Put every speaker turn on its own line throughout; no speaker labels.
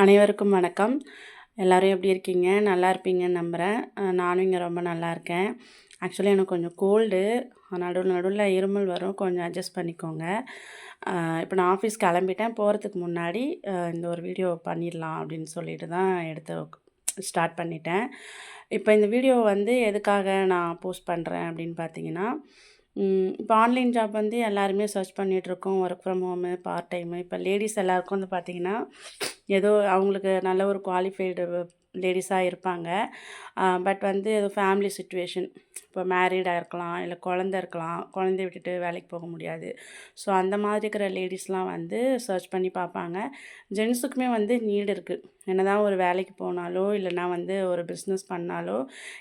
அனைவருக்கும் வணக்கம். எல்லோரும் எப்படி இருக்கீங்க? நல்லா இருப்பீங்கன்னு நம்புகிறேன் நானும் இங்கே ரொம்ப நல்லா இருக்கேன். ஆக்சுவலி எனக்கு கொஞ்சம் கோல்டு நடுவில் நடுவில் இருமல் வரும். கொஞ்சம் அட்ஜஸ்ட் பண்ணிக்கோங்க. இப்போ நான் ஆஃபீஸ் கிளம்பிட்டேன். போகிறதுக்கு முன்னாடி இந்த ஒரு வீடியோ பண்ணிடலாம் அப்படின்னு சொல்லிட்டு தான் எடுத்து ஸ்டார்ட் பண்ணிட்டேன். இப்போ இந்த வீடியோ வந்து எதுக்காக நான் போஸ்ட் பண்ணுறேன் அப்படின்னு பார்த்தீங்கன்னா இப்போ ஆன்லைன் ஜாப் வந்து எல்லாருமே சர்ச் பண்ணிகிட்ருக்கோம் work from home part time இப்போ லேடிஸ் எல்லாருக்கும் வந்து பார்த்திங்கன்னா ஏதோ அவங்களுக்கு நல்ல ஒரு குவாலிஃபைடு லேடிஸாக இருப்பாங்க. பட் வந்து அது ஃபேமிலி சுச்சுவேஷன் இப்போ மேரீடாக இருக்கலாம் இல்லை குழந்த இருக்கலாம் குழந்தைய விட்டுட்டு வேலைக்கு போக முடியாது. ஸோ அந்த மாதிரி இருக்கிற லேடிஸ்லாம் வந்து சர்ச் பண்ணி பார்ப்பாங்க. ஜென்ஸுக்குமே வந்து நீடு இருக்குது என்ன தான் ஒரு வேலைக்கு போனாலோ இல்லைனா வந்து ஒரு பிஸ்னஸ் பண்ணாலோ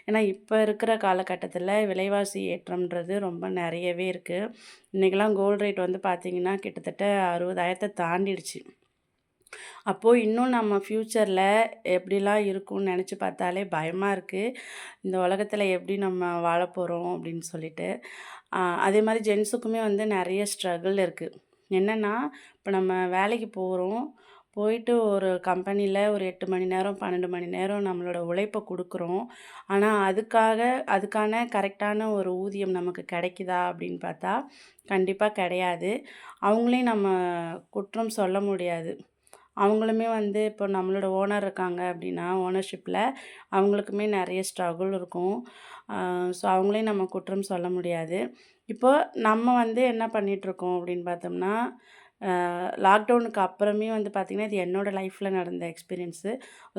ஏன்னா இப்போ இருக்கிற காலகட்டத்தில் விலைவாசி ஏற்றம்ன்றது ரொம்ப நிறையவே இருக்குது இன்றைக்கெலாம் கோல்டு ரேட் வந்து பார்த்திங்கன்னா கிட்டத்தட்ட அறுபதாயிரத்தை தாண்டிடுச்சு. அப்போது இன்னும் நம்ம ஃப்யூச்சரில் எப்படிலாம் இருக்கும்னு நினச்சி பார்த்தாலே பயமாக இருக்குது இந்த உலகத்தில் எப்படி நம்ம வாழ போகிறோம் அப்படின்னு சொல்லிட்டு. அதே மாதிரி ஜென்ஸுக்குமே வந்து நிறைய ஸ்ட்ரகிள் இருக்குது என்னென்னா இப்போ நம்ம வேலைக்கு போகிறோம் போயிட்டு ஒரு கம்பெனியில் ஒரு எட்டு மணி நேரம் பன்னெண்டு மணி நேரம் நம்மளோட உழைப்பை கொடுக்குறோம். ஆனால் அதுக்காக அதுக்கான கரெக்டான ஒரு ஊதியம் நமக்கு கிடைக்குதா அப்படின்னு பார்த்தா கண்டிப்பாக கிடையாது. அவங்களையும் நம்ம குற்றம் சொல்ல முடியாது. அவங்களுமே வந்து இப்போ நம்மளோட ஓனர் இருக்காங்க அப்படின்னா ஓனர்ஷிப்பில் அவங்களுக்குமே நிறைய ஸ்ட்ரகுள் இருக்கும். ஸோ அவங்களையும் நம்ம குற்றம் சொல்ல முடியாது. இப்போ நம்ம வந்து என்ன பண்ணிகிட்ருக்கோம் அப்படின்னு பார்த்தோம்னா லாக்டவுனுக்கு அப்புறமே வந்து பார்த்திங்கன்னா இது என்னோடய லைஃப்பில் நடந்த எக்ஸ்பீரியன்ஸு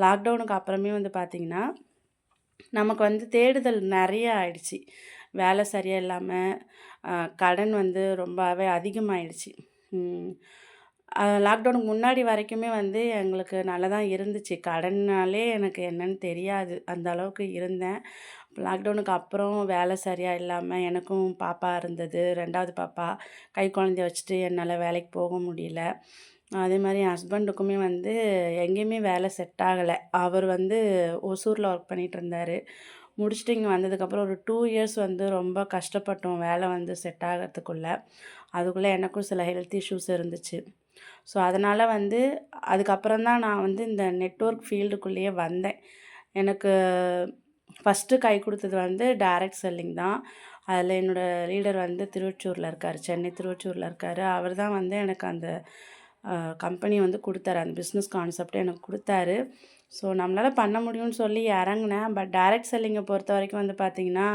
லாக்டவுனுக்கு அப்புறமே வந்து பார்த்திங்கன்னா நமக்கு வந்து தேடுதல் நிறைய ஆயிடுச்சு. வேலை சரியாக இல்லாமல் கடன் வந்து ரொம்பவே அதிகமாகிடுச்சு லாக்டவுனுக்கு முன்னாடி வரைக்குமே வந்து எங்களுக்கு நல்லா தான் இருந்துச்சு. கடன்னாலே எனக்கு என்னன்னு தெரியாது. அந்த அளவுக்கு இருந்தேன். லாக்டவுனுக்கு அப்புறம் வேலை சரியாக இல்லாமல் எனக்கும் பாப்பா இருந்தது. ரெண்டாவது பாப்பா கை குழந்தைய வச்சுட்டு என்னால் வேலைக்கு போக முடியல. அதே மாதிரி என் ஹஸ்பண்டுக்குமே வந்து எங்கேயுமே வேலை செட் ஆகலை. அவர் வந்து ஒசூரில் ஒர்க் பண்ணிகிட்டு இருந்தார். முடிச்சுட்டு இங்கே வந்ததுக்கப்புறம் ஒரு டூ இயர்ஸ் வந்து ரொம்ப கஷ்டப்பட்டோம். வேலை வந்து செட் ஆகிறதுக்குள்ளே. அதுக்குள்ளே எனக்கும் சில ஹெல்த் இஷ்யூஸ் இருந்துச்சு. ஸோ அதனால் வந்து அதுக்கப்புறம் தான் நான் வந்து இந்த நெட்ஒர்க் ஃபீல்டுக்குள்ளேயே வந்தேன். எனக்கு ஃபஸ்ட்டு கை கொடுத்தது வந்து டைரக்ட் செல்லிங் தான். அதில் என்னோடய லீடர் வந்து திருவச்சூரில் இருக்கார் சென்னை திருவச்சூரில் இருக்கார். அவர் தான் வந்து எனக்கு அந்த கம்பெனி வந்து கொடுத்தாரு. அந்த பிஸ்னஸ் கான்செப்டை எனக்கு கொடுத்தாரு. ஸோ நம்மளால் பண்ண முடியும்னு சொல்லி இறங்குனேன். பட் டைரக்ட் செல்லிங்கை பொறுத்த வரைக்கும் வந்து பார்த்திங்கன்னா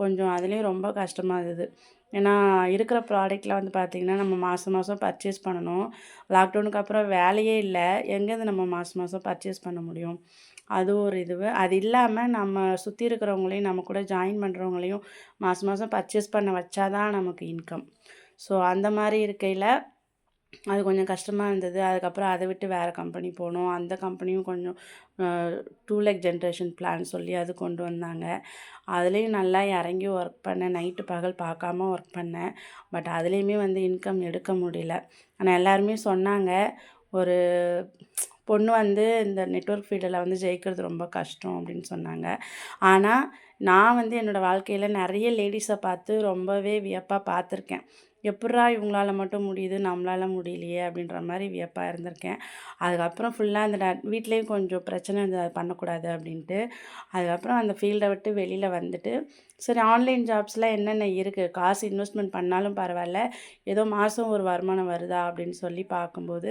கொஞ்சம் அதுலேயும் ரொம்ப கஷ்டமாக இருந்தது. ஏன்னா இருக்கிற ப்ராடக்ட்டில் வந்து பார்த்திங்கன்னா நம்ம மாதம் மாதம் பர்ச்சேஸ் பண்ணணும். லாக்டவுனுக்கு அப்புறம் வேலையே இல்லை. எங்கேருந்து நம்ம மாதம் மாதம் பர்ச்சேஸ் பண்ண முடியும்? அது ஒரு இதுவு அது இல்லாமல் நம்ம சுற்றி இருக்கிறவங்களையும் நம்ம கூட ஜாயின் பண்ணுறவங்களையும் மாதம் மாதம் பர்ச்சேஸ் பண்ண வச்சாதான் நமக்கு இன்கம் ஸோ அந்த மாதிரி இருக்கையில் அது கொஞ்சம் கஷ்டமாக இருந்தது. அதுக்கப்புறம் அதை விட்டு வேறு கம்பெனி போனோம். அந்த கம்பெனியும் கொஞ்சம் டூ லேக் ஜென்ரேஷன் பிளான் சொல்லி அது கொண்டு வந்தாங்க. அதுலேயும் நல்லா இறங்கி ஒர்க் பண்ணேன். நைட்டு பகல் பார்க்காம ஒர்க் பண்ணேன். பட் அதுலேயுமே வந்து இன்கம் எடுக்க முடியல. ஆனால் எல்லாருமே சொன்னாங்க ஒரு பொண்ணு வந்து இந்த நெட்வொர்க் ஃபீல்டில் வந்து ஜெயிக்கிறது ரொம்ப கஷ்டம் அப்படின்னு சொன்னாங்க. ஆனால் நான் வந்து என்னோடய வாழ்க்கையில் நிறைய லேடிஸை பார்த்து ரொம்பவே வியப்பாக பார்த்துருக்கேன். எப்புட்றா இவங்களால மட்டும் முடியுது நம்மளால் முடியலையே அப்படின்ற மாதிரி வியப்பாக இருந்திருக்கேன். அதுக்கப்புறம் ஃபுல்லாக அந்த வீட்லேயும் கொஞ்சம் பிரச்சனை இருந்தது அது பண்ணக்கூடாது அப்படின்ட்டு. அதுக்கப்புறம் அந்த ஃபீல்டை விட்டு வெளியில் வந்துட்டு சரி ஆன்லைன் ஜாப்ஸில் என்னென்ன இருக்குது காசு இன்வெஸ்ட்மெண்ட் பண்ணாலும் பரவாயில்ல ஏதோ மாதம் ஒரு வருமானம் வருதா அப்படின்னு சொல்லி பார்க்கும்போது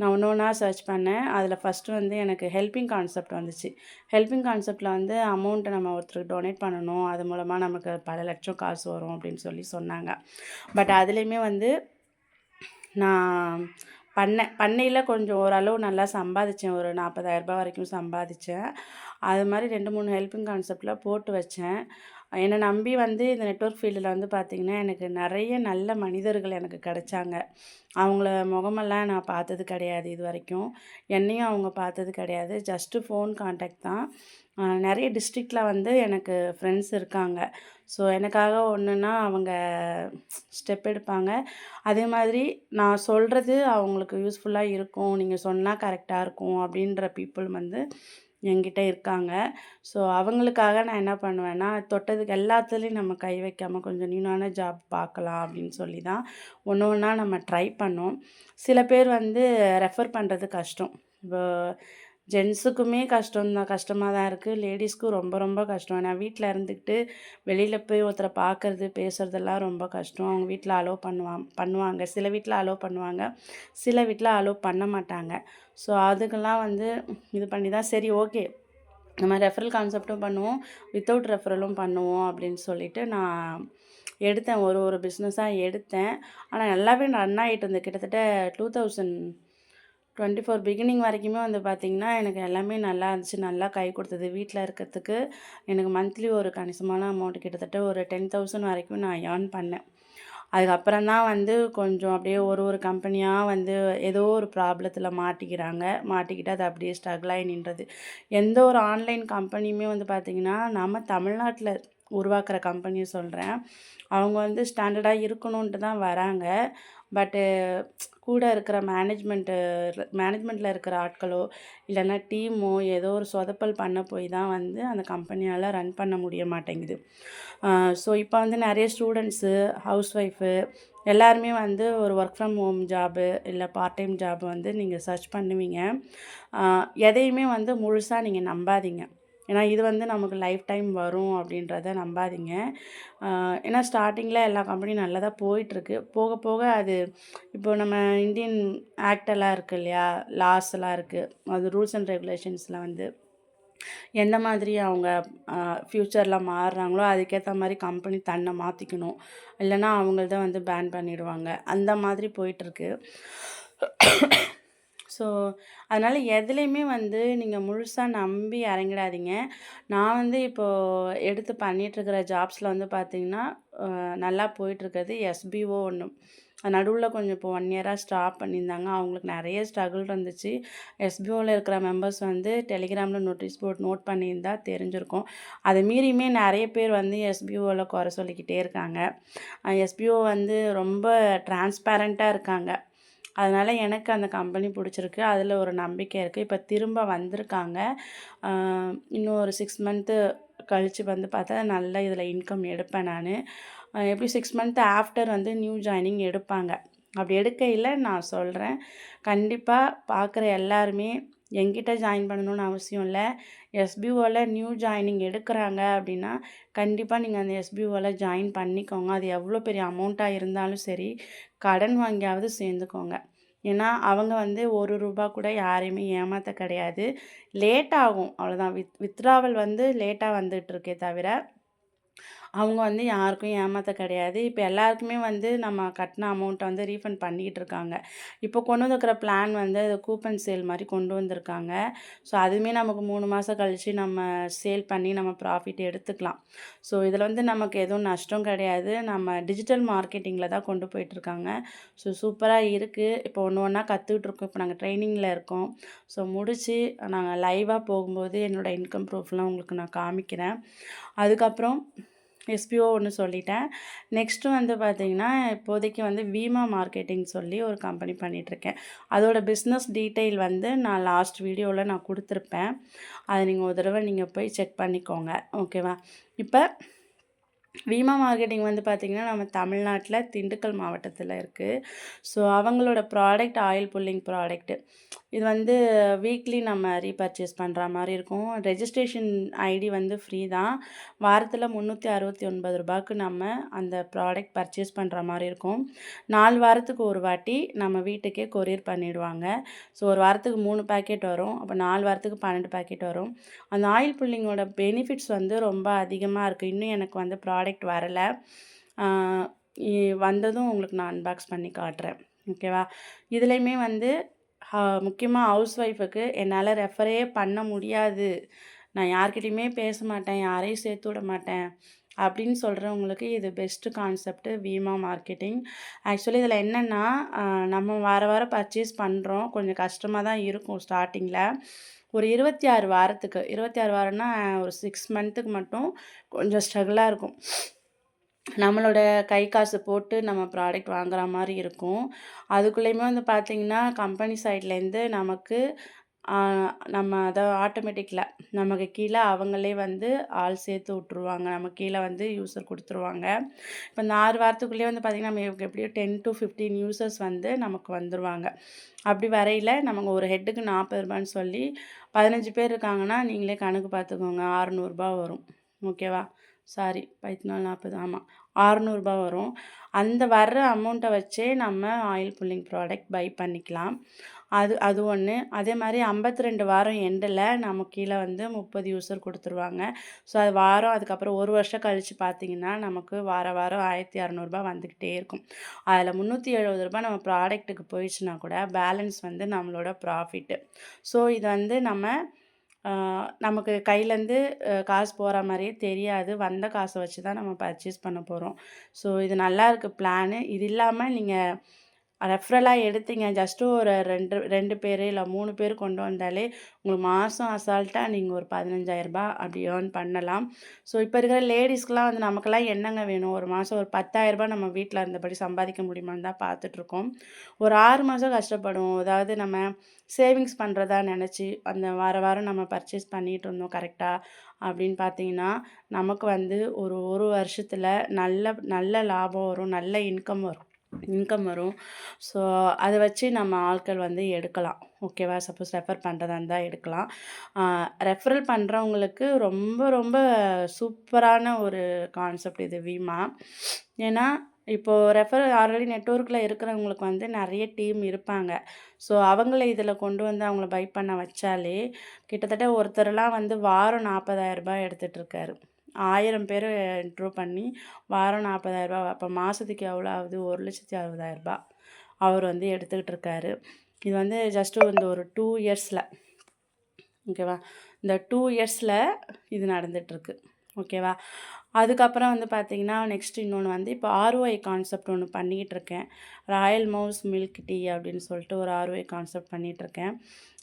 நான் ஒன்று ஒன்றா சர்ச் பண்ணேன். அதில் ஃபஸ்ட்டு வந்து எனக்கு ஹெல்பிங் கான்செப்ட் வந்துச்சு. ஹெல்பிங் கான்செப்டில் வந்து அமௌண்ட்டை நம்ம ஒருத்தருக்கு டொனேட் பண்ணணும். அது மூலமாக நமக்கு பல லட்சம் காசு வரும் அப்படின்னு சொல்லி சொன்னாங்க. பட் அதுலேயுமே வந்து நான் பண்ணேன் பண்ணையில் கொஞ்சம் ஓரளவு நல்லா சம்பாதிச்சேன். ஒரு நாற்பதாயிரரூபா வரைக்கும் சம்பாதிச்சேன். அது மாதிரி ரெண்டு மூணு ஹெல்பிங் கான்செப்டில் போட்டு வச்சேன். என்னை நம்பி வந்து இந்த நெட்வொர்க் ஃபீல்டில் வந்து பார்த்திங்கன்னா எனக்கு நிறைய நல்ல மனிதர்கள் எனக்கு கிடைச்சாங்க. அவங்கள முகமெல்லாம் நான் பார்த்தது கிடையாது இது வரைக்கும். என்னையும் அவங்க பார்த்தது கிடையாது. ஜஸ்ட்டு ஃபோன் காண்டாக்ட் தான். நிறைய டிஸ்ட்ரிக்டில் வந்து எனக்கு ஃப்ரெண்ட்ஸ் இருக்காங்க. ஸோ எனக்காக ஒன்றுன்னா அவங்க ஸ்டெப் எடுப்பாங்க. அதே மாதிரி நான் சொல்கிறது அவங்களுக்கு யூஸ்ஃபுல்லாக இருக்கும். நீங்கள் சொன்னால் கரெக்டாக இருக்கும் அப்படின்ற பீப்புள் வந்து என்கிட்ட இருக்காங்க. ஸோ அவங்களுக்காக நான் என்ன பண்ணுவேன்னா தொட்டதுக்கு எல்லாத்துலேயும் நம்ம கை வைக்காமல் கொஞ்சம் நியூனான ஜாப் பார்க்கலாம் அப்படின்னு சொல்லி தான் ஒன்று ஒன்றா நம்ம ட்ரை பண்ணோம். சில பேர் வந்து ரெஃபர் பண்ணுறது கஷ்டம். இப்போ ஜென்ஸுக்குமே கஷ்டம் தான் கஷ்டமாக தான் இருக்குது லேடிஸ்க்கும் ரொம்ப ரொம்ப கஷ்டம். ஏன்னா வீட்டில் இருந்துக்கிட்டு வெளியில் போய் ஒருத்தரை பார்க்குறது பேசுகிறதெல்லாம் ரொம்ப கஷ்டம். அவங்க வீட்டில் அலோவ் பண்ணுவாங்க பண்ணுவாங்க. சில வீட்டில் அலோவ் பண்ணுவாங்க. சில வீட்டில் அலோவ் பண்ண மாட்டாங்க. ஸோ அதுக்கெல்லாம் வந்து இது பண்ணி தான் சரி ஓகே நம்ம ரெஃபரல் கான்செப்டும் பண்ணுவோம். வித்தவுட் ரெஃபரலும் பண்ணுவோம் அப்படின்னு சொல்லிட்டு நான் எடுத்தேன். ஒரு ஒரு பிஸ்னஸாக எடுத்தேன். ஆனால் நல்லாவே ரன் ஆகிட்டு இருந்தது. கிட்டத்தட்ட two thousand twenty four beginning வரைக்குமே வந்து பார்த்திங்கன்னா எனக்கு எல்லாமே நல்லா இருந்துச்சு. நல்லா கை கொடுத்தது வீட்டில் இருக்கிறதுக்கு. எனக்கு மந்த்லி ஒரு கணிசமான அமௌண்ட் கிட்டத்தட்ட ஒரு டென் தௌசண்ட் வரைக்கும் நான் ஏர்ன் பண்ணேன். அதுக்கப்புறம் தான் வந்து கொஞ்சம் அப்படியே ஒரு ஒரு கம்பெனியாக வந்து ஏதோ ஒரு ப்ராப்ளத்தில் மாட்டிக்கிறாங்க. மாட்டிக்கிட்டு அது அப்படியே ஸ்ட்ரகிள் ஆகி நின்றது. எந்த ஒரு ஆன்லைன் கம்பெனியுமே வந்து பார்த்திங்கன்னா நம்ம தமிழ்நாட்டில் உருவாக்குற கம்பெனியை சொல்கிறேன் அவங்க வந்து ஸ்டாண்டர்டாக இருக்கணுன்ட்டு தான் வராங்க. பட்டு கூட இருக்கிற மேனேஜ்மெண்ட்டு மேனேஜ்மெண்ட்டில் இருக்கிற ஆட்களோ இல்லைன்னா டீமோ ஏதோ ஒரு சொதப்பல் பண்ண போய் தான் வந்து அந்த கம்பெனியால் ரன் பண்ண முடிய மாட்டேங்குது. ஸோ இப்போ வந்து நிறைய ஸ்டூடெண்ட்ஸு ஹவுஸ் ஒய்ஃபு எல்லாருமே வந்து ஒரு ஒர்க் ஃப்ரம் ஹோம் ஜாபு இல்லை பார்ட் டைம் ஜாப் வந்து நீங்கள் சர்ச் பண்ணுவீங்க. எதையுமே வந்து முழுசாக நீங்கள் நம்பாதீங்க. ஏன்னா இது வந்து நமக்கு லைஃப் டைம் வரும் அப்படின்றத நம்பாதீங்க. ஏன்னா ஸ்டார்டிங்கில் எல்லா கம்பெனியும் நல்லா தான் போயிட்டுருக்கு. போக போக அது இப்போ நம்ம இந்தியன் ஆக்டெல்லாம் இருக்குது இல்லையா? லாஸ் எல்லாம் இருக்குது அது ரூல்ஸ் அண்ட் ரெகுலேஷன்ஸில் வந்து எந்த மாதிரி அவங்க ஃப்யூச்சரில் மாறுறாங்களோ அதுக்கேற்ற மாதிரி கம்பெனி தன்னை மாற்றிக்கணும் இல்லைன்னா அவங்கள்தான் வந்து பேன் பண்ணிடுவாங்க. அந்த மாதிரி போயிட்டுருக்கு. ஸோ அதனால் எதுலேயுமே வந்து நீங்கள் முழுசாக நம்பி இறங்கிடாதீங்க நான் வந்து இப்போது எடுத்து பண்ணிகிட்ருக்கிற ஜாப்ஸில் வந்து பார்த்திங்கன்னா நல்லா போயிட்டுருக்கிறது எஸ்பிஓ ஒன்று நடுவில் கொஞ்சம் இப்போ ஒன் இயராக ஸ்டாப் பண்ணியிருந்தாங்க. அவங்களுக்கு நிறைய ஸ்ட்ரகிள் இருந்துச்சு. எஸ்பிஓவில் இருக்கிற மெம்பர்ஸ் வந்து டெலிகிராமில் நோட்டீஸ் போர்ட் நோட் பண்ணியிருந்தா தெரிஞ்சிருக்கும். அதை மீறியுமே நிறைய பேர் வந்து எஸ்பிஓவில் குறை சொல்லிக்கிட்டே இருக்காங்க. எஸ்பிஓ வந்து ரொம்ப டிரான்ஸ்பேரண்ட்டாக இருக்காங்க. அதனால் எனக்கு அந்த கம்பெனி பிடிச்சிருக்கு. அதில் ஒரு நம்பிக்கை இருக்குது இப்போ திரும்ப வந்திருக்காங்க. இன்னும் ஒரு சிக்ஸ் மந்த்து கழித்து வந்து பார்த்தா நல்ல இதில் இன்கம் எடுப்பேன் நான். எப்படி சிக்ஸ் மந்த் ஆஃப்டர் வந்து நியூ ஜாயினிங் எடுப்பாங்க? அப்படி எடுக்கையில் நான் சொல்கிறேன் கண்டிப்பாக பார்க்குற எல்லாருமே எங்கிட்ட ஜாயின் பண்ணணும்னு அவசியம் இல்லை. எஸ்பிஓவில் நியூ ஜாயினிங் எடுக்கிறாங்க அப்படின்னா கண்டிப்பாக நீங்கள் அந்த எஸ்பிஓவில் ஜாயின் பண்ணிக்கோங்க. அது எவ்வளோ பெரிய அமௌண்ட்டாக இருந்தாலும் சரி கடன் வாங்கியாவது சேர்ந்துக்கோங்க. ஏன்னா அவங்க வந்து ஒரு ரூபா கூட யாரையுமே ஏமாற்ற கிடையாது. லேட் ஆகும். அவ்வளோதான் வித் வித்ட்ராவல் வந்து லேட்டாக வந்துகிட்ருக்கே தவிர அவங்க வந்து யாருக்கும் ஏமாற்ற கிடையாது. இப்போ எல்லாருக்குமே வந்து நம்ம கட்டின அமௌண்ட்டை வந்து ரீஃபண்ட் பண்ணிக்கிட்டு இருக்காங்க. இப்போ கொண்டு வந்துருக்கிற பிளான் வந்து அது கூப்பன் சேல் மாதிரி கொண்டு வந்திருக்காங்க. ஸோ அதுவுமே நமக்கு மூணு மாதம் கழித்து நம்ம சேல் பண்ணி நம்ம ப்ராஃபிட் எடுத்துக்கலாம். ஸோ இதில் வந்து நமக்கு எதுவும் நஷ்டம் கிடையாது. நம்ம டிஜிட்டல் மார்க்கெட்டிங்கில் தான் கொண்டு போயிட்டுருக்காங்க ஸோ சூப்பராக இருக்குது இப்போ ஒன்று ஒன்றா கற்றுக்கிட்டு இருக்கோம். இப்போ நாங்கள் ட்ரைனிங்கில் இருக்கோம். ஸோ முடித்து நாங்கள் லைவாக போகும்போது என்னோடய இன்கம் ப்ரூஃப்லாம் உங்களுக்கு நான் காமிக்கிறேன். அதுக்கப்புறம் எஸ்பிஓ ஒன்று சொல்லிட்டேன். நெக்ஸ்ட்டு வந்து பார்த்திங்கன்னா இப்போதைக்கு வந்து வீமா மார்க்கெட்டிங் சொல்லி ஒரு கம்பெனி பண்ணிகிட்ருக்கேன் அதோடய பிஸ்னஸ் டீட்டெயில் வந்து நான் லாஸ்ட் வீடியோவில் நான் கொடுத்துருப்பேன். அதை நீங்கள் ஒரு தடவை நீங்கள் போய் செக் பண்ணிக்கோங்க. ஓகேவா இப்போ வீமா மார்க்கெட்டிங் வந்து பார்த்திங்கன்னா நம்ம தமிழ்நாட்டில் திண்டுக்கல் மாவட்டத்தில் இருக்குது ஸோ அவங்களோட ப்ராடக்ட் ஆயில் புல்லிங் ப்ராடக்ட்டு இது வந்து வீக்லி நம்ம ரீபர்ச்சேஸ் பண்ணுற மாதிரி இருக்கும். ரெஜிஸ்ட்ரேஷன் ஐடி வந்து ஃப்ரீ தான். வாரத்தில் முந்நூற்றி அறுபத்தி ஒன்பது ரூபாய்க்கு நம்ம அந்த ப்ராடக்ட் பர்ச்சேஸ் பண்ணுற மாதிரி இருக்கும். நாலு வாரத்துக்கு ஒரு வாட்டி நம்ம வீட்டுக்கே கொரியர் பண்ணிவிடுவாங்க ஸோ ஒரு வாரத்துக்கு மூணு பேக்கெட் வரும். அப்போ நாலு வாரத்துக்கு பன்னெண்டு பேக்கெட் வரும். அந்த ஆயில் புல்லிங்கோட பெனிஃபிட்ஸ் வந்து ரொம்ப அதிகமாக இருக்குது இன்னும் எனக்கு வந்து ப்ரா ப்ராடக்ட் வரலை. வந்ததும் உங்களுக்கு நான் அன்பாக்ஸ் பண்ணி காட்டுறேன். ஓகேவா இதுலேயுமே வந்து முக்கியமாக ஹவுஸ் ஒய்ஃபுக்கு என்னால் ரெஃபரே பண்ண முடியாது. நான் யார்கிட்டையுமே பேச மாட்டேன் யாரையும் சேர்த்து விட மாட்டேன். அப்படின்னு சொல்கிறவங்களுக்கு இது பெஸ்ட்டு கான்செப்ட்டு வீமா மார்க்கெட்டிங் ஆக்சுவலி இதில் என்னென்னா நம்ம வார வாரம் பர்ச்சேஸ் பண்ணுறோம் கொஞ்சம் கஷ்டமாக தான் இருக்கும் ஸ்டார்டிங்கில் ஒரு இருபத்தி ஆறு வாரத்துக்கு இருபத்தி ஆறு வாரம்னா ஒரு சிக்ஸ் மந்த்துக்கு மட்டும் கொஞ்சம் ஸ்ட்ரகிளாக இருக்கும். நம்மளோட கை காசு போட்டு நம்ம ப்ராடக்ட் வாங்குற மாதிரி இருக்கும். அதுக்குள்ளேயுமே வந்து பார்த்திங்கன்னா கம்பெனி சைட்லேருந்து நமக்கு நம்ம அதை ஆட்டோமேட்டிக்கில் நமக்கு கீழே அவங்களே வந்து ஆள் சேர்த்து விட்ருவாங்க நம்ம கீழே வந்து யூஸர் கொடுத்துருவாங்க. இப்போ இந்த ஆறு வாரத்துக்குள்ளேயே வந்து பார்த்திங்கன்னா நம்ம எப்படியும் டென் டு ஃபிஃப்டீன் யூசர்ஸ் வந்து நமக்கு வந்துடுவாங்க அப்படி வரையில் நமக்கு ஒரு ஹெட்டுக்கு நாற்பது ரூபான்னு சொல்லி பதினஞ்சு பேர் இருக்காங்கன்னா நீங்களே கணக்கு பார்த்துக்கோங்க ஆறுநூறுபா வரும். ஓகேவா சாரி பதினாலு நாற்பது ஆமாம் ஆறுநூறுபா வரும். அந்த வர்ற அமௌண்ட்டை வச்சே நம்ம ஆயில் புல்லிங் ப்ராடக்ட் பை பண்ணிக்கலாம். அது அது ஒன்று அதே மாதிரி ஐம்பத்தி ரெண்டு வாரம் எண்டில் நம்ம கீழே வந்து முப்பது யூசர் கொடுத்துருவாங்க. ஸோ அது வாரம் அதுக்கப்புறம் ஒரு வருஷம் கழித்து பார்த்திங்கன்னா நமக்கு வார வாரம் ஆயிரத்தி அறநூறுபா வந்துக்கிட்டே இருக்கும். அதில் முந்நூற்றி எழுபது ரூபாய் நம்ம ப்ராடக்ட்டுக்கு போயிடுச்சுன்னா கூட பேலன்ஸ் வந்து நம்மளோட ப்ராஃபிட்டு ஸோ இது வந்து நம்ம நமக்கு கையிலேருந்து காசு போகிற மாதிரியே தெரியாது. வந்த காசை வச்சு தான் நம்ம பர்ச்சேஸ் பண்ண போகிறோம் ஸோ இது நல்லா இருக்குது பிளானு இது இல்லாமல் நீங்கள் ரெஃபரலாக எடுத்தீங்க. ஜஸ்ட்டு ஒரு ரெண்டு ரெண்டு பேர் இல்லை மூணு பேர் கொண்டு வந்தாலே உங்களுக்கு மாதம் அசால்ட்டாக நீங்கள் ஒரு பதினஞ்சாயிரரூபா அப்படி ஏர்ன் பண்ணலாம். ஸோ இப்போ இருக்கிற லேடிஸ்க்கெலாம் வந்து நமக்கெல்லாம் என்னங்க வேணும்? ஒரு மாதம் ஒரு பத்தாயிரரூபா நம்ம வீட்டில் இருந்தபடி சம்பாதிக்க முடியுமான்னு தான் பார்த்துட்ருக்கோம். ஒரு ஆறு மாதம் கஷ்டப்படும். அதாவது நம்ம சேவிங்ஸ் பண்ணுறதா நினச்சி அந்த வார வாரம் நம்ம பர்ச்சேஸ் பண்ணிகிட்டு இருந்தோம் கரெக்டாக அப்படின்னு பார்த்தீங்கன்னா நமக்கு வந்து ஒரு ஒரு வருஷத்தில் நல்ல நல்ல லாபம் வரும். நல்ல இன்கம் வரும். இன்கம் வரும். ஸோ அதை வச்சு நம்ம ஆட்கள் வந்து எடுக்கலாம். ஓகேவா சப்போஸ் ரெஃபர் பண்ணுறதா இருந்தால் எடுக்கலாம். ரெஃபரல் பண்ணுறவங்களுக்கு ரொம்ப ரொம்ப சூப்பரான ஒரு கான்செப்ட் இது வீமா. ஏன்னா இப்போது ரெஃபர் ஆல்ரெடி நெட்ஒர்க்கில் இருக்கிறவங்களுக்கு வந்து நிறைய டீம் இருப்பாங்க. ஸோ அவங்கள இதில் கொண்டு வந்து அவங்கள பை பண்ண வச்சாலே கிட்டத்தட்ட ஒருத்தர்லாம் வந்து வாரம் நாற்பதாயிரரூபா எடுத்துகிட்ருக்காரு ஆயிரம் பேர் இன்ட்ரோ பண்ணி வாரம் நாற்பதாயிரரூபா அப்போ மாதத்துக்கு எவ்வளோ ஆகுது? ஒரு லட்சத்தி அறுபதாயிரரூபா அவர் வந்து எடுத்துக்கிட்டு இருக்காரு. இது வந்து ஜஸ்ட்டு வந்து ஒரு டூ இயர்ஸில் ஓகேவா இந்த டூ இயர்ஸில் இது நடந்துகிட்ருக்கு ஓகேவா அதுக்கப்புறம் வந்து பார்த்திங்கன்னா நெக்ஸ்ட் இன்னொன்று வந்து இப்போ ஆர்ஓஐ கான்செப்ட் ஒன்று பண்ணிகிட்டு இருக்கேன் ராயல் மவுஸ் மில்க் டீ அப்படின்னு சொல்லிட்டு ஒரு ஆர்ஓஐ கான்செப்ட் பண்ணிகிட்ருக்கேன்.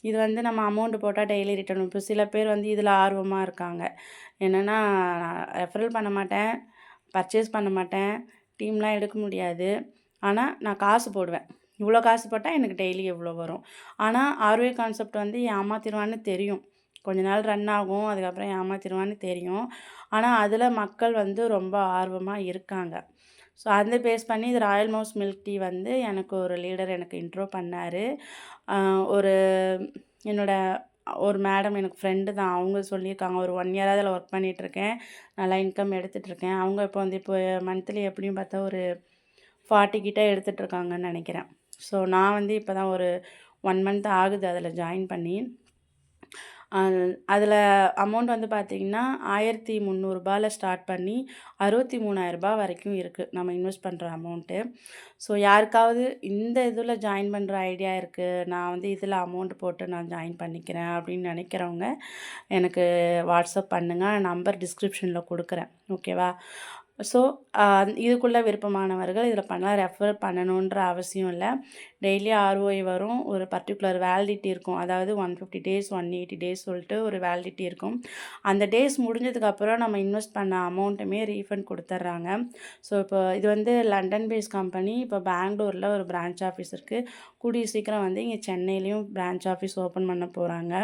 இது வந்து நம்ம அமௌண்ட்டு போட்டால் டெய்லி ரிட்டர்ன் இப்போ சில பேர் வந்து இதில் ஆர்வமாக இருக்காங்க. என்னென்னா ரெஃபரல் பண்ண மாட்டேன் பர்ச்சேஸ் பண்ண மாட்டேன் டீம்லாம் எடுக்க முடியாது. ஆனால் நான் காசு போடுவேன். இவ்வளோ காசு போட்டால் எனக்கு டெய்லி எவ்வளோ வரும்? ஆனால் ஆர்வே கான்செப்ட் வந்து ஏமாத்திடுவான்னு தெரியும். கொஞ்ச நாள் ரன் ஆகும் அதுக்கப்புறம் ஏமாத்திடுவான்னு தெரியும். ஆனால் அதில் மக்கள் வந்து ரொம்ப ஆர்வமாக இருக்காங்க. ஸோ அந்த பேஸ் பண்ணி இது ராயல் மவுஸ் மில்க் டீ வந்து எனக்கு ஒரு லீடர் எனக்கு இன்ட்ரோ பண்ணார். ஒரு என்னோடய ஒரு மேடம் எனக்கு ஃப்ரெண்டு தான். அவங்க சொல்லியிருக்காங்க ஒரு ஒன் இயராக அதில் ஒர்க் பண்ணிகிட்ருக்கேன் நல்லா இன்கம் எடுத்துகிட்ருக்கேன் அவங்க இப்போ வந்து இப்போ மந்த்லி எப்படியும் பார்த்தா ஒரு ஃபார்ட்டி கிட்டே எடுத்துகிட்ருக்காங்கன்னு நினைக்கிறேன். ஸோ நான் வந்து இப்போ தான் ஒரு ஒன் மந்த் ஆகுது அதில் ஜாயின் பண்ணி. அதில் அமௌண்ட் வந்து பார்த்திங்கன்னா ஆயிரத்தி முந்நூறுபாவில் ஸ்டார்ட் பண்ணி அறுபத்தி மூணாயிரரூபா வரைக்கும் இருக்குது நம்ம இன்வெஸ்ட் பண்ணுற அமௌண்ட்டு ஸோ யாருக்காவது இந்த இதில் ஜாயின் பண்ணுற ஐடியா இருக்குது நான் வந்து இதில் அமௌண்ட் போட்டு நான் ஜாயின் பண்ணிக்கிறேன் அப்படின்னு நினைக்கிறவங்க எனக்கு வாட்ஸ்அப் பண்ணுங்கள் நம்பர் டிஸ்கிரிப்ஷனில் கொடுக்குறேன். ஓகேவா ஸோ இதுக்குள்ளே விருப்பமானவர்கள் இதில் பண்ணலாம் ரெஃபர் பண்ணணுன்ற அவசியம் இல்லை. டெய்லி ஆர்ஓஐ வரும். ஒரு பர்டிகுலர் வேலிடிட்டி இருக்கும். அதாவது one fifty days one eighty days சொல்லிட்டு ஒரு வேலிடிட்டி இருக்கும். அந்த டேஸ் முடிஞ்சதுக்கப்புறம் நம்ம இன்வெஸ்ட் பண்ண அமௌண்ட்டுமே ரீஃபண்ட் கொடுத்துட்றாங்க ஸோ இப்போ இது வந்து லண்டன் பேஸ் கம்பெனி இப்போ பெங்களூரில் ஒரு பிரான்ச் ஆஃபீஸ் இருக்குது கூடிய சீக்கிரம் வந்து இங்கே சென்னையிலையும் பிரான்ச் ஆஃபீஸ் ஓப்பன் பண்ண போகிறாங்க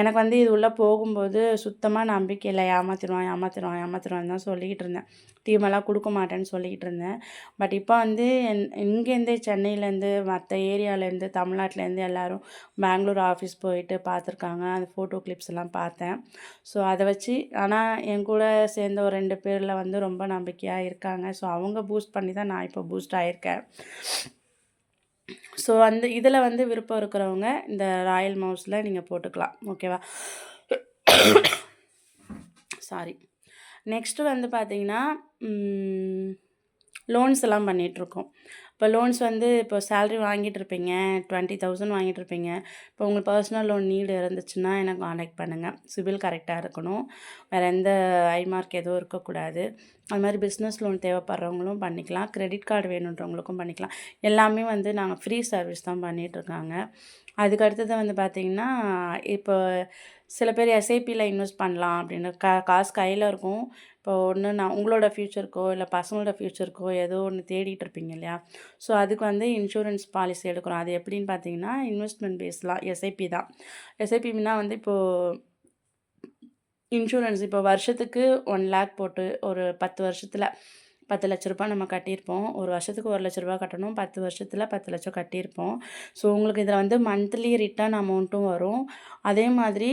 எனக்கு வந்து இது உள்ளே போகும்போது சுத்தமாக நம்பிக்கை இல்லை. ஏமாத்திடுவான் ஏமாத்திடுவான் ஏமாத்திடுவான் தான் சொல்லிக்கிட்டு இருந்தேன். டீமெல்லாம் கொடுக்க மாட்டேன்னு சொல்லிக்கிட்டு இருந்தேன். பட் இப்போ வந்து என் இங்கேருந்தே சென்னையிலேருந்து மற்ற ஏரியாவிலேருந்து தமிழ்நாட்டிலேருந்து எல்லோரும் பெங்களூர் ஆஃபீஸ் போயிட்டு பார்த்துருக்காங்க. அந்த ஃபோட்டோ கிளிப்ஸ் எல்லாம் பார்த்தேன். ஸோ அதை வச்சு ஆனால் என் கூட சேர்ந்த ஒரு ரெண்டு பேரில் வந்து ரொம்ப நம்பிக்கையாக இருக்காங்க. ஸோ அவங்க பூஸ்ட் பண்ணி தான் நான் இப்போ பூஸ்ட் ஆகியிருக்கேன் ஸோ அந்த இதில் வந்து விருப்பம் இருக்கிறவங்க இந்த ராயல் மவுஸில் நீங்கள் போட்டுக்கலாம். ஓகேவா சாரி நெக்ஸ்ட்டு வந்து பார்த்திங்கன்னா லோன்ஸ் எல்லாம் பண்ணிகிட்ருக்கோம் இப்போ லோன்ஸ் வந்து இப்போ சேல்ரி வாங்கிட்டு இருப்பீங்க டுவெண்ட்டி தௌசண்ட் வாங்கிட்டு இருப்பீங்க இப்போ உங்களுக்கு பர்சனல் லோன் நீடு இருந்துச்சுன்னா எனக்கு காண்டாக்ட் பண்ணுங்கள் சிபில் கரெக்டாக இருக்கணும். வேறு எந்த ஐ மார்க் எதுவும் இருக்கக்கூடாது. அது மாதிரி பிஸ்னஸ் லோன் தேவைப்படுறவங்களும் பண்ணிக்கலாம். கிரெடிட் கார்டு வேணுன்றவங்களுக்கும் பண்ணிக்கலாம். எல்லாமே வந்து நாங்கள் ஃப்ரீ சர்வீஸ் தான் பண்ணிகிட்ருக்காங்க அதுக்கு அடுத்தது வந்து பார்த்திங்கன்னா இப்போ சில பேர் எஸ்ஐபியில் இன்வெஸ்ட் பண்ணலாம் அப்படின்னு. கா காசு கையில் இருக்கும். இப்போ ஒன்று நான் உங்களோட ஃப்யூச்சருக்கோ இல்லை பசங்களோட ஃப்யூச்சருக்கோ ஏதோ ஒன்று தேடிட்டு இருப்பீங்க இல்லையா? ஸோ அதுக்கு வந்து இன்சூரன்ஸ் பாலிசி எடுக்கிறோம் அது எப்படின்னு பார்த்தீங்கன்னா இன்வெஸ்ட்மெண்ட் பேஸ்லாம் எஸ்ஐபி தான் எஸ்ஐபின்னா வந்து இப்போது இன்சூரன்ஸ் இப்போ வருஷத்துக்கு ஒன் லேக் போட்டு ஒரு பத்து வருஷத்தில் பத்து லட்ச ரூபா நம்ம கட்டியிருப்போம். ஒரு வருஷத்துக்கு ஒரு லட்ச ரூபா கட்டணும். பத்து வருஷத்தில் பத்து லட்சம் கட்டியிருப்போம். ஸோ உங்களுக்கு இதில் வந்து மந்த்லி ரிட்டர்ன் அமௌண்ட்டும் வரும். அதே மாதிரி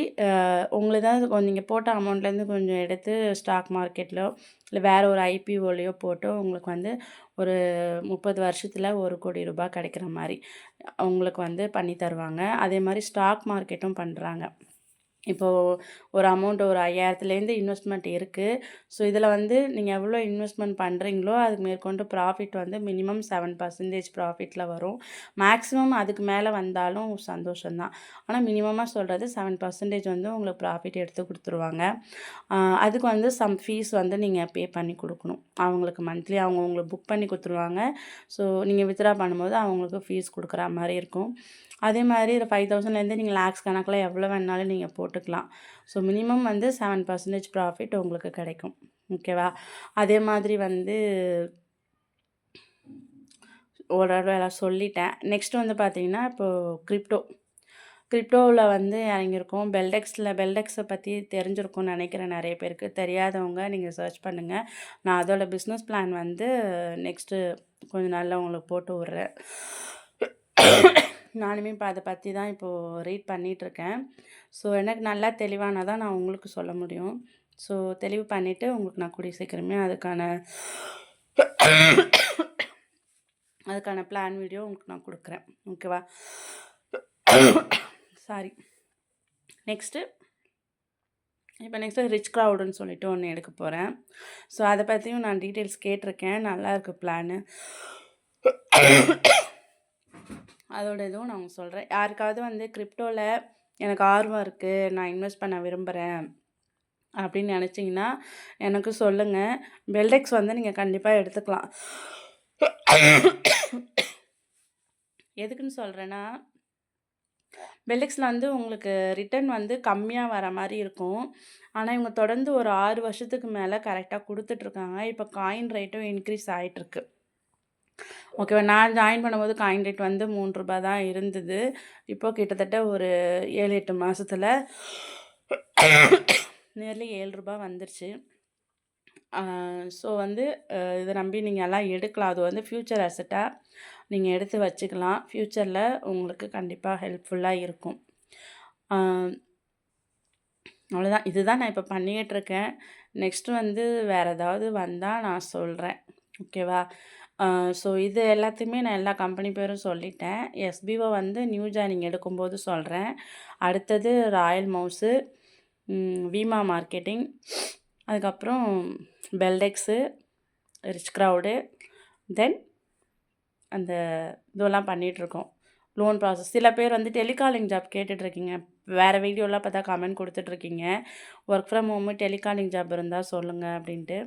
உங்களுக்கு தான் நீங்கள் போட்ட அமௌண்ட்லேருந்து கொஞ்சம் எடுத்து ஸ்டாக் மார்க்கெட்டில் இல்லை வேறு ஒரு ஐபிஓலையோ போட்டு உங்களுக்கு வந்து ஒரு முப்பது வருஷத்தில் ஒரு கோடி ரூபாய் கிடைக்கிற மாதிரி உங்களுக்கு வந்து பண்ணி தருவாங்க. அதே மாதிரி ஸ்டாக் மார்க்கெட்டும் பண்ணுறாங்க இப்போது ஒரு அமௌண்ட் ஒரு ஐயாயிரத்துலேருந்து இன்வெஸ்ட்மெண்ட் இருக்குது ஸோ இதில் வந்து நீங்கள் எவ்வளோ இன்வெஸ்ட்மெண்ட் பண்ணுறீங்களோ அதுக்கு மேற்கொண்டு ப்ராஃபிட் வந்து மினிமம் செவன் பர்சன்டேஜ் ப்ராஃபிட்டில் வரும். மேக்ஸிமம் அதுக்கு மேலே வந்தாலும் சந்தோஷம்தான். ஆனால் மினிமமாக சொல்கிறது செவன் பர்சன்டேஜ் வந்து உங்களுக்கு ப்ராஃபிட் எடுத்து கொடுத்துருவாங்க. அதுக்கு வந்து சம் ஃபீஸ் வந்து நீங்கள் பே பண்ணி கொடுக்கணும். அவங்களுக்கு மந்த்லி அவங்க உங்களுக்கு புக் பண்ணி கொடுத்துருவாங்க. ஸோ நீங்கள் வித்ரா பண்ணும்போது அவங்களுக்கு ஃபீஸ் கொடுக்குற மாதிரி இருக்கும். அதே மாதிரி ஒரு ஃபைவ் தௌசண்ட்லேருந்து நீங்கள் லேக்ஸ் கணக்கில் எவ்வளோ வேணாலும் நீங்கள் போட்டு போட்டுக்கலாம். ஸோ மினிமம் வந்து செவன் பர்சன்டேஜ் ப்ராஃபிட் உங்களுக்கு கிடைக்கும். ஓகேவா அதே மாதிரி வந்து ஓரளவு எல்லாம் சொல்லிட்டேன். நெக்ஸ்ட் வந்து பார்த்தீங்கன்னா இப்போது கிரிப்டோ கிரிப்டோவில் வந்து இறங்கியிருக்கோம். பெல்டெக்ஸில் பெல்டெக்ஸை பற்றி தெரிஞ்சிருக்கும்னு நினைக்கிறேன் நிறைய பேருக்கு. தெரியாதவங்க நீங்கள் சர்ச் பண்ணுங்கள் நான் அதோட பிஸ்னஸ் பிளான் வந்து நெக்ஸ்ட்டு கொஞ்ச நாளில் உங்களுக்கு போட்டு விட்றேன். நானுமே இப்போ அதை பற்றி தான் இப்போது ரீட் பண்ணிகிட்ருக்கேன் ஸோ எனக்கு நல்லா தெளிவானால் தான் நான் உங்களுக்கு சொல்ல முடியும். ஸோ தெளிவு பண்ணிவிட்டு உங்களுக்கு நான் கூடிய சீக்கிரமே அதுக்கான அதுக்கான பிளான் வீடியோ உங்களுக்கு நான் கொடுக்குறேன். ஓகேவா சாரி நெக்ஸ்ட்டு இப்போ நெக்ஸ்ட்டு ரிச் க்ரௌடுன்னு சொல்லிட்டு ஒன்று எடுக்க போகிறேன் ஸோ அதை பற்றியும் நான் டீட்டெயில்ஸ் கேட்டிருக்கேன். நல்லா இருக்குது பிளானு அதோட இதுவும் நான் சொல்கிறேன் யாருக்காவது வந்து கிரிப்டோவில் எனக்கு ஆர்வம் இருக்குது நான் இன்வெஸ்ட் பண்ண விரும்புகிறேன் அப்படின்னு நினச்சிங்கன்னா எனக்கு சொல்லுங்கள் பெல்டெக்ஸ் வந்து நீங்கள் கண்டிப்பாக எடுத்துக்கலாம். எதுக்குன்னு சொல்கிறேன்னா பெல்டெக்ஸில் வந்து உங்களுக்கு ரிட்டர்ன் வந்து கம்மியாக வர மாதிரி இருக்கும். ஆனால் இவங்க தொடர்ந்து ஒரு ஆறு வருஷத்துக்கு மேலே கரெக்டாக கொடுத்துட்ருக்காங்க இப்போ காயின் ரேட்டும் இன்க்ரீஸ் ஆகிட்டுருக்கு ஓகேவா நான் ஜாயின் பண்ணும்போது காயின் ரேட் வந்து மூன்று ரூபாய் தான் இருந்தது. இப்போது கிட்டத்தட்ட ஒரு ஏழு எட்டு மாதத்தில் நியர்லி ஏழு ரூபாய் வந்துருச்சு. ஸோ வந்து இதை நம்பி நீங்கள் எல்லாம் எடுக்கலாம். அது வந்து ஃப்யூச்சர் அசட்டாக நீங்கள் எடுத்து வச்சுக்கலாம். ஃப்யூச்சரில் உங்களுக்கு கண்டிப்பாக ஹெல்ப்ஃபுல்லாக இருக்கும். அவ்வளோதான் இதுதான் நான் இப்போ பண்ணிக்கிட்டு இருக்கேன். நெக்ஸ்ட்டு வந்து வேறு ஏதாவது வந்தால் நான் சொல்கிறேன் ஓகேவா ஸோ இது எல்லாத்தையுமே நான் எல்லா கம்பெனி பேரும் சொல்லிட்டேன். எஸ்பிஓ வந்து நியூ ஜாயினிங் எடுக்கும்போது சொல்கிறேன் அடுத்தது ராயல் மவுஸு வீமா மார்க்கெட்டிங் அதுக்கப்புறம் பெல்டெக்ஸு ரிச் க்ரௌடு தென் அந்த இதெல்லாம் பண்ணிகிட்ருக்கோம் லோன் ப்ராசஸ் சில பேர் வந்து டெலிகாலிங் ஜாப் கேட்டுட்ருக்கீங்க வேறு வீடியோலாம் பார்த்தா comment கொடுத்துட்ருக்கீங்க work from home telecalling job இருந்தால் சொல்லுங்கள் அப்படின்ட்டு.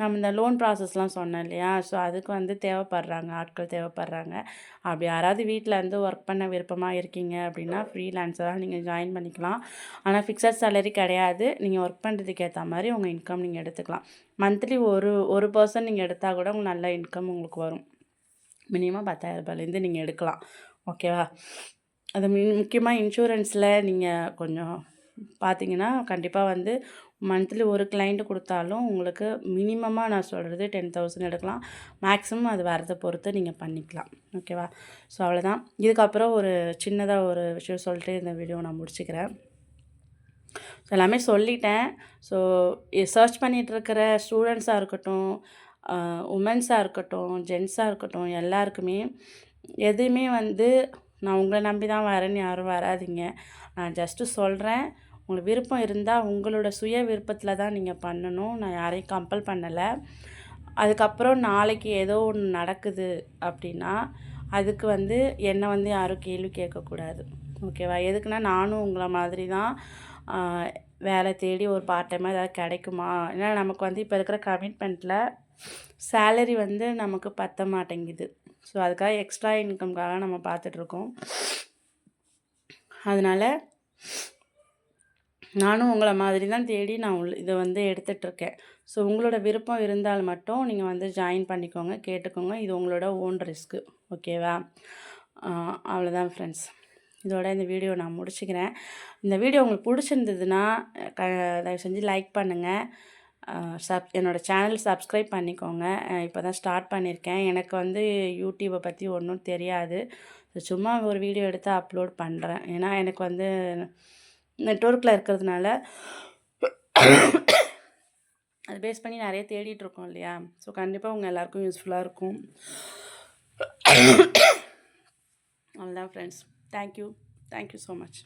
நம்ம இந்த லோன் ப்ராசஸ்லாம் சொன்னோம் இல்லையா? ஸோ அதுக்கு வந்து தேவைப்படுறாங்க ஆட்கள் தேவைப்படுறாங்க. அப்படி யாராவது வீட்டில் இருந்து ஒர்க் பண்ண விருப்பமாக இருக்கீங்க அப்படின்னா ஃப்ரீலான்ஸராக நீங்கள் ஜாயின் பண்ணிக்கலாம். ஆனால் ஃபிக்ஸட் சேலரி கிடையாது. நீங்கள் ஒர்க் பண்ணுறதுக்கு ஏற்ற மாதிரி உங்கள் இன்கம் நீங்கள் எடுத்துக்கலாம். மந்த்லி ஒரு ஒரு பர்சன் நீங்கள் எடுத்தால் கூட உங்களுக்கு நல்ல இன்கம் உங்களுக்கு வரும். மினிமம் பத்தாயிரரூபாலேருந்து நீங்கள் எடுக்கலாம். ஓகேவா அது முக்கியமாக இன்சூரன்ஸில் நீங்கள் கொஞ்சம் பார்த்தீங்கன்னா கண்டிப்பாக வந்து மந்த்லி ஒரு கிளைண்ட்டு கொடுத்தாலும் உங்களுக்கு மினிமமாக நான் சொல்கிறது டென் தௌசண்ட் எடுக்கலாம். மேக்ஸிமம் அது வரதை பொறுத்து நீங்கள் பண்ணிக்கலாம். ஓகேவா ஸோ அவ்வளோதான் இதுக்கப்புறம் ஒரு சின்னதாக ஒரு விஷயம் சொல்லிட்டு இந்த வீடியோ நான் முடிச்சுக்கிறேன். ஸோ எல்லாமே சொல்லிட்டேன். ஸோ சர்ச் பண்ணிகிட்ருக்கிற ஸ்டூடெண்ட்ஸாக இருக்கட்டும் உமன்ஸாக இருக்கட்டும் ஜென்ஸாக இருக்கட்டும் எல்லாருக்குமே எதுவுமே வந்து நான் உங்களை நம்பி தான் வரேன்னு யாரும் வராதிங்க. நான் ஜஸ்ட்டு சொல்கிறேன் உங்களுக்கு விருப்பம் இருந்தால் உங்களோட சுய விருப்பத்தில் தான் நீங்கள் பண்ணணும். நான் யாரையும் கம்பல் பண்ணலை. அதுக்கப்புறம் நாளைக்கு ஏதோ ஒன்று நடக்குது அப்படின்னா அதுக்கு வந்து என்னை வந்து யாரும் கேள்வி கேட்கக்கூடாது. ஓகேவா? எதுக்குன்னா நானும் உங்களை மாதிரி தான் வேலை தேடி ஒரு பார்ட் டைமாக ஏதாவது கிடைக்குமா? ஏன்னா நமக்கு வந்து இப்போ இருக்கிற கமிட்மெண்ட்டில் சேலரி வந்து நமக்கு பத்த மாட்டேங்குது. ஸோ அதுக்காக எக்ஸ்ட்ரா இன்கம்காக நம்ம பார்த்துட்ருக்கோம். அதனால் நானும் உங்களை மாதிரி தான் தேடி நான் உள் இதை வந்து எடுத்துகிட்ருக்கேன் ஸோ உங்களோட விருப்பம் இருந்தால் மட்டும் நீங்கள் வந்து ஜாயின் பண்ணிக்கோங்க கேட்டுக்கோங்க. இது உங்களோட ஓன் ரிஸ்க்கு ஓகேவா அவ்வளோதான் ஃப்ரெண்ட்ஸ் இதோட இந்த வீடியோ நான் முடிச்சுக்கிறேன். இந்த வீடியோ உங்களுக்கு பிடிச்சிருந்ததுன்னா க தயவு செஞ்சு லைக் பண்ணுங்கள் சப் என்னோடய சேனல் சப்ஸ்கிரைப் பண்ணிக்கோங்க. இப்போ தான் ஸ்டார்ட் பண்ணியிருக்கேன் எனக்கு வந்து யூடியூப்பை பற்றி ஒன்றும் தெரியாது. சும்மா ஒரு வீடியோ எடுத்து அப்லோட் பண்ணுறேன் ஏன்னா எனக்கு வந்து நெட்ஒர்க்கில் இருக்கிறதுனால அது பேஸ் பண்ணி நிறைய தேடிட்டுருக்கோம் இல்லையா? ஸோ கண்டிப்பாக உங்கள் எல்லாருக்கும் யூஸ்ஃபுல்லாக இருக்கும். அவ்வளோதான் friends thank you thank you so much